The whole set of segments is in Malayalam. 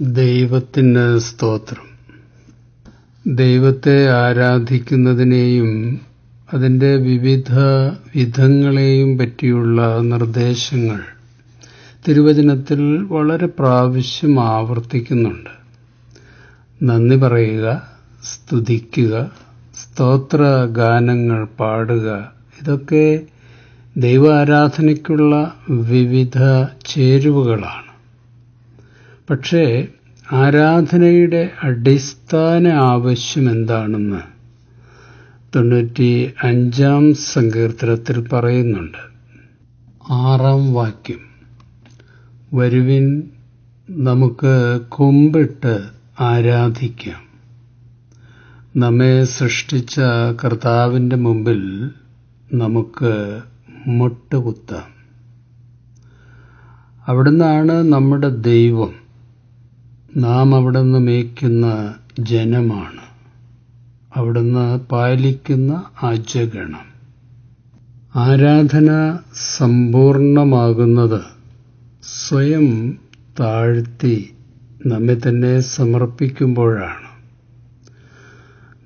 ദൈവത്തിന് സ്തോത്രം. ദൈവത്തെ ആരാധിക്കുന്നതിനെയും അതിന്റെ വിവിധ വിധങ്ങളെയും പറ്റിയുള്ള നിർദ്ദേശങ്ങൾ തിരുവചനത്തിൽ വളരെ പ്രാവശ്യം ആവർത്തിക്കുന്നുണ്ട്. നന്ദി പറയുക സ്തുതിക്കുക സ്തോത്ര ഗാനങ്ങൾ പാടുക. ഇതൊക്കെ ദൈവാരാധനയ്ക്കുള്ള വിവിധ ചേരുവകളാണ്. പക്ഷേ ആരാധനയുടെ അടിസ്ഥാന ആവശ്യം എന്താണെന്ന് തൊണ്ണൂറ്റി അഞ്ചാം സങ്കീർത്തനത്തിൽ പറയുന്നുണ്ട്. ആറാം വാക്യം. വരുവിൻ നമുക്ക് കുമ്പിട്ട് ആരാധിക്കാം. നമ്മെ സൃഷ്ടിച്ച കർത്താവിന്റെ മുമ്പിൽ നമുക്ക് മുട്ടുകുത്താം. അവിടുന്നാണ് നമ്മുടെ ദൈവം നാം അവിടുന്ന് മേയ്ക്കുന്ന ജനമാണ്. അവിടുന്ന് പാലിക്കുന്ന അജഗണം ആരാധന സമ്പൂർണമാകുന്നത് സ്വയം താഴ്ത്തി നമ്മെ തന്നെ സമർപ്പിക്കുമ്പോഴാണ്.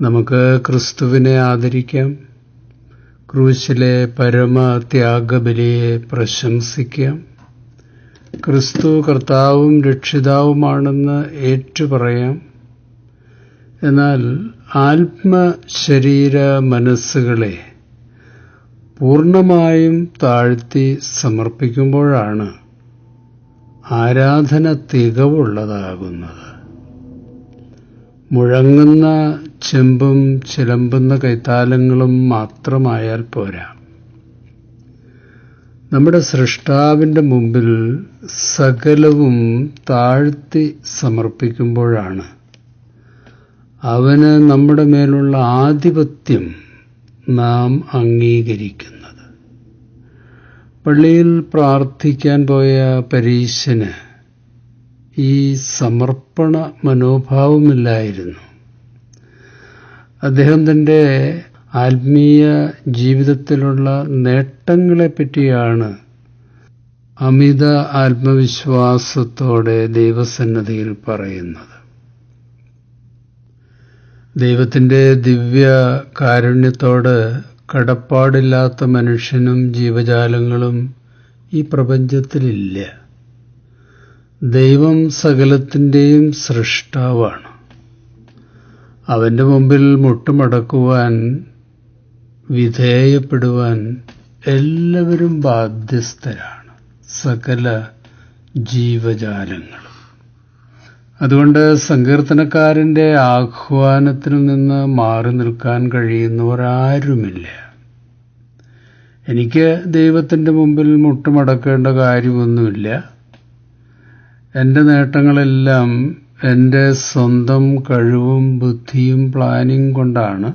നമുക്ക് ക്രിസ്തുവിനെ ആദരിക്കാം. ക്രൂശിലെ പരമത്യാഗബലിയെ പ്രശംസിക്കാം. ക്രിസ്തു കർത്താവും രക്ഷിതാവുമാണെന്ന് ഏറ്റുപറയാം. എന്നാൽ ആത്മശരീര മനസ്സുകളെ പൂർണമായും താഴ്ത്തി സമർപ്പിക്കുമ്പോഴാണ് ആരാധന തികവുള്ളതാകുന്നത്. മുഴങ്ങുന്ന ചെമ്പും ചിലമ്പുന്ന കൈത്താലങ്ങളും മാത്രമായാൽ പോരാ. നമ്മുടെ സൃഷ്ടാവിന്റെ മുമ്പിൽ സകലവും താഴ്ത്തി സമർപ്പിക്കുമ്പോഴാണ്. അവന് നമ്മുടെ മേലുള്ള ആധിപത്യം നാം അംഗീകരിക്കുന്നത്. പള്ളിയിൽ പ്രാർത്ഥിക്കാൻ പോയ പരീശന് ഈ സമർപ്പണ മനോഭാവമില്ലായിരുന്നു. അദ്ദേഹം തന്റെ ആത്മീയ ജീവിതത്തിലുള്ള നേട്ടങ്ങളെപ്പറ്റിയാണ് അമിത ആത്മവിശ്വാസത്തോടെ ദൈവസന്നദ്ധിയിൽ പറയുന്നത്. ദൈവത്തിന്റെ ദിവ്യ കാരുണ്യത്തോട് കടപ്പാടില്ലാത്ത മനുഷ്യനും ജീവജാലങ്ങളും ഈ പ്രപഞ്ചത്തിലില്ല. ദൈവം സകലത്തിന്റെയും സൃഷ്ടാവാണ്. അവന്റെ മുമ്പിൽ മുട്ടുമടക്കുവാൻ വിധേയപ്പെടുവാൻ എല്ലാവരും ബാധ്യസ്ഥരാണ്. സകല ജീവജാലങ്ങളും. അതുകൊണ്ട് സങ്കീർത്തനക്കാരന്റെ ആഹ്വാനത്തിൽ നിന്ന് മാറി നിൽക്കാൻ കഴിയുന്നവർ ആരുമില്ല. എനിക്ക് ദൈവത്തിന്റെ മുമ്പിൽ മുട്ടുമടക്കേണ്ട കാര്യമൊന്നുമില്ല. എന്റെ നേട്ടങ്ങളെല്ലാം എന്റെ സ്വന്തം കഴിവും ബുദ്ധിയും പ്ലാനിങ് കൊണ്ടാണ്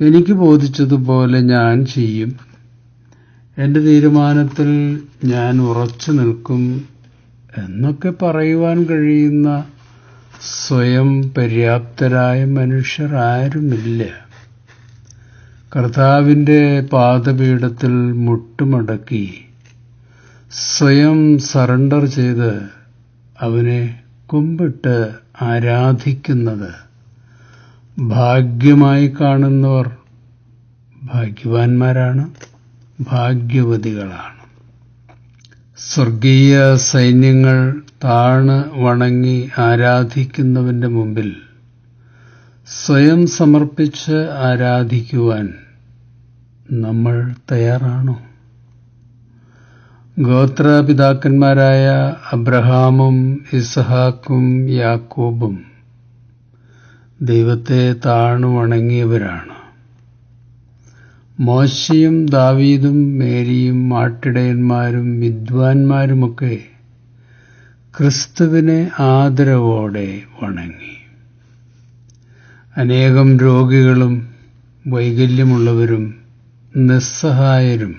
എനിക്ക് ബോധിച്ചതുപോലെ ഞാൻ ചെയ്യും. എന്റെ തീരുമാനത്തിൽ ഞാൻ ഉറച്ചു നിൽക്കും എന്നൊക്കെ പറയുവാൻ കഴിയുന്ന സ്വയം പര്യാപ്തരായ മനുഷ്യർ ആരുമില്ല. കർത്താവിന്റെ പാദപീഠത്തിൽ മുട്ടുമടക്കി സ്വയം സറണ്ടർ ചെയ്ത് അവനെ കുമ്പിട്ട് ആരാധിക്കുന്നത് ഭാഗ്യമായി കാണുന്നവർ ഭാഗ്യവാന്മാരാണ് ഭാഗ്യവതികളാണ്. സ്വർഗീയ സൈന്യങ്ങൾ താണ് വണങ്ങി ആരാധിക്കുന്നവന്റെ മുമ്പിൽ സ്വയം സമർപ്പിച്ച് ആരാധിക്കുവാൻ നമ്മൾ തയ്യാറാണോ? ഗോത്രപിതാക്കന്മാരായ അബ്രഹാമും ഇസഹാക്കും യാക്കോബും ദൈവത്തെ താണു വണങ്ങിയവരാണ് മോശയും ദാവീദും മേരിയും ആട്ടിടയന്മാരും വിദ്വാൻമാരുമൊക്കെ ക്രിസ്തുവിനെ ആദരവോടെ വണങ്ങി. അനേകം രോഗികളും വൈകല്യമുള്ളവരും നിസ്സഹായരും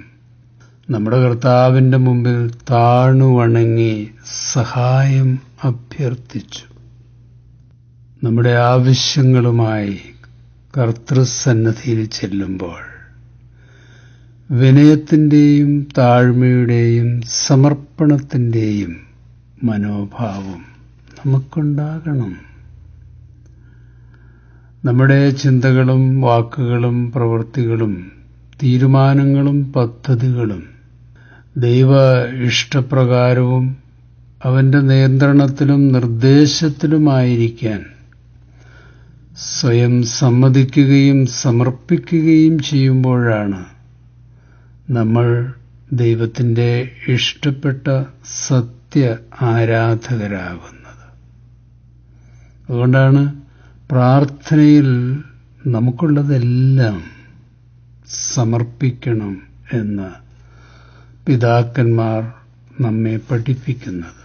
നമ്മുടെ കർത്താവിന്റെ മുമ്പിൽ താണു വണങ്ങി സഹായം അഭ്യർത്ഥിച്ചു. നമ്മുടെ ആവശ്യങ്ങളുമായി കർത്തൃസന്നദ്ധിയിൽ ചെല്ലുമ്പോൾ വിനയത്തിന്റെയും താഴ്മയുടെയും സമർപ്പണത്തിന്റെയും മനോഭാവം നമുക്കുണ്ടാകണം. നമ്മുടെ ചിന്തകളും വാക്കുകളും പ്രവൃത്തികളും തീരുമാനങ്ങളും പദ്ധതികളും ദൈവ ഇഷ്ടപ്രകാരവും അവന്റെ നിയന്ത്രണത്തിലും നിർദ്ദേശത്തിലുമായിരിക്കാൻ സ്വയം സമ്മതിക്കുകയും സമർപ്പിക്കുകയും ചെയ്യുമ്പോഴാണ് നമ്മൾ ദൈവത്തിന്റെ ഇഷ്ടപ്പെട്ട സത്യ ആരാധകരാകുന്നത്. അതുകൊണ്ടാണ് പ്രാർത്ഥനയിൽ നമുക്കുള്ളതെല്ലാം സമർപ്പിക്കണം എന്ന് പിതാക്കന്മാർ നമ്മെ പഠിപ്പിക്കുന്നത്.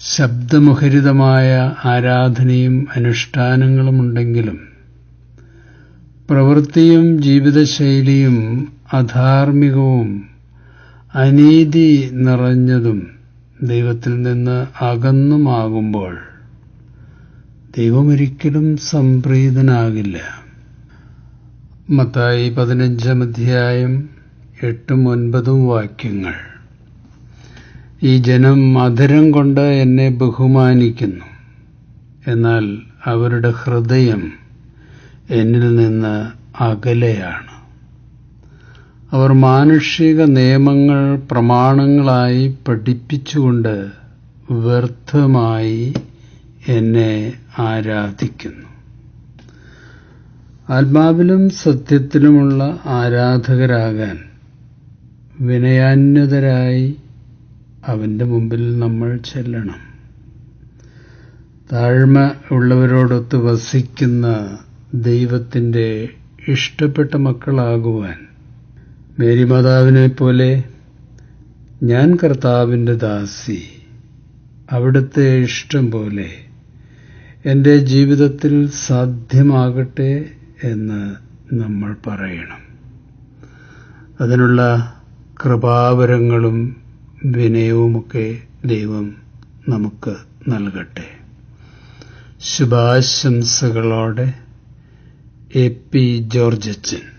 ശബ്ദമുഖരിതമായ ആരാധനയും അനുഷ്ഠാനങ്ങളും ഉണ്ടെങ്കിലും പ്രവൃത്തിയും ജീവിതശൈലിയും അധാർമികവും അനീതി നിറഞ്ഞതും ദൈവത്തിൽ നിന്ന് അകന്നുമാകുമ്പോൾ ദൈവമൊരിക്കലും സംപ്രീതനാകില്ല. മത്തായി പതിനഞ്ചാം അധ്യായം എട്ടും ഒൻപതും വാക്യങ്ങൾ. ഈ ജനം മധുരം കൊണ്ട് എന്നെ ബഹുമാനിക്കുന്നു. എന്നാൽ അവരുടെ ഹൃദയം എന്നിൽ നിന്ന് അകലെയാണ്. അവർ മാനുഷിക നിയമങ്ങൾ പ്രമാണങ്ങളായി പഠിപ്പിച്ചുകൊണ്ട് വ്യർത്ഥമായി എന്നെ ആരാധിക്കുന്നു. ആത്മാവിലും സത്യത്തിലുമുള്ള ആരാധകരാകാൻ വിനയാന്യതരായി അവന്റെ മുമ്പിൽ നമ്മൾ ചെല്ലണം. താഴ്മ ഉള്ളവരോടൊത്ത് വസിക്കുന്ന ദൈവത്തിന്റെ ഇഷ്ടപ്പെട്ട മക്കളാകുവാൻ മേരിമാതാവിനെ പോലെ ഞാൻ കർത്താവിന്റെ ദാസി. അവിടുത്തെ ഇഷ്ടം പോലെ എന്റെ ജീവിതത്തിൽ സാധ്യമാകട്ടെ എന്ന് നമ്മൾ പറയണം. അതിനുള്ള കൃപാവരങ്ങളും വിനയവുമൊക്കെ ദൈവം നമുക്ക് നൽകട്ടെ. ശുഭാശംസകളോടെ എ പി ജോർജച്ചൻ.